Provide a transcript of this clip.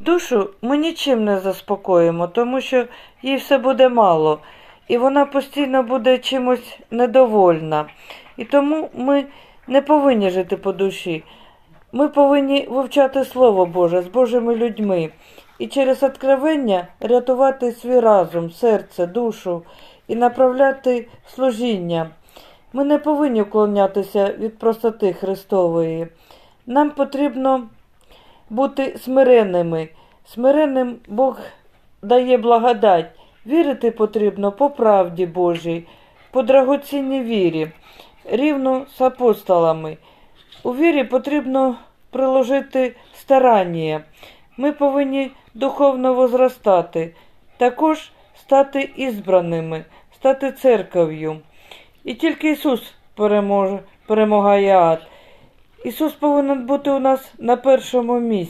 Душу ми нічим не заспокоїмо, тому що їй все буде мало, і вона постійно буде чимось недовольна. І тому ми не повинні жити по душі. Ми повинні вивчати Слово Боже з Божими людьми і через откровення рятувати свій разум, серце, душу і направляти служіння. Ми не повинні уклонятися від простоти Христової. Нам потрібно бути смиренними. Смиренним Бог дає благодать. Вірити потрібно по правді Божій, по драгоцінній вірі, рівно з апостолами. У вірі потрібно приложити старання. Ми повинні духовно возростати, також стати ізбраними, стати церков'ю. І тільки Ісус переможе, перемагає ад. Ісус повинен бути у нас на першому місці.